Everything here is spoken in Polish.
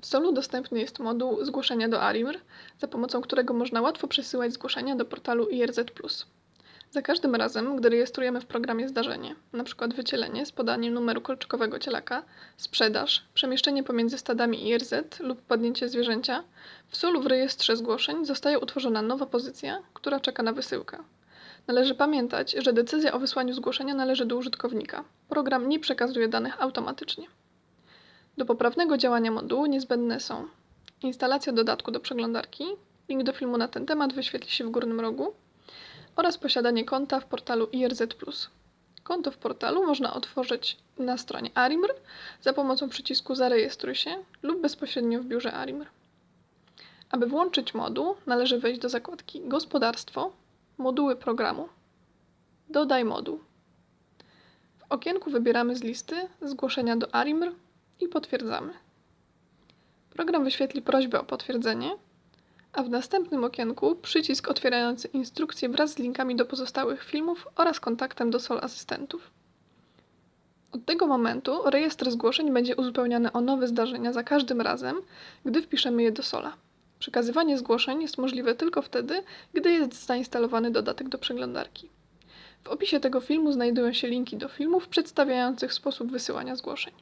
W Solu dostępny jest moduł zgłoszenia do ARIMR, za pomocą którego można łatwo przesyłać zgłoszenia do portalu IRZ. Za każdym razem, gdy rejestrujemy w programie zdarzenie, np. wycielenie z podaniem numeru kolczykowego cielaka, sprzedaż, przemieszczenie pomiędzy stadami IRZ lub padnięcie zwierzęcia, w Solu w rejestrze zgłoszeń zostaje utworzona nowa pozycja, która czeka na wysyłkę. Należy pamiętać, że decyzja o wysłaniu zgłoszenia należy do użytkownika. Program nie przekazuje danych automatycznie. Do poprawnego działania modułu niezbędne są instalacja dodatku do przeglądarki, link do filmu na ten temat wyświetli się w górnym rogu, oraz posiadanie konta w portalu IRZ. Konto w portalu można otworzyć na stronie ARIMR za pomocą przycisku Zarejestruj się lub bezpośrednio w biurze ARIMR. Aby włączyć moduł, należy wejść do zakładki Gospodarstwo, Moduły programu. Dodaj moduł. W okienku wybieramy z listy zgłoszenia do ARIMR i potwierdzamy. Program wyświetli prośbę o potwierdzenie, a w następnym okienku przycisk otwierający instrukcję wraz z linkami do pozostałych filmów oraz kontaktem do SOL asystentów. Od tego momentu rejestr zgłoszeń będzie uzupełniany o nowe zdarzenia za każdym razem, gdy wpiszemy je do SOLA. Przekazywanie zgłoszeń jest możliwe tylko wtedy, gdy jest zainstalowany dodatek do przeglądarki. W opisie tego filmu znajdują się linki do filmów przedstawiających sposób wysyłania zgłoszeń.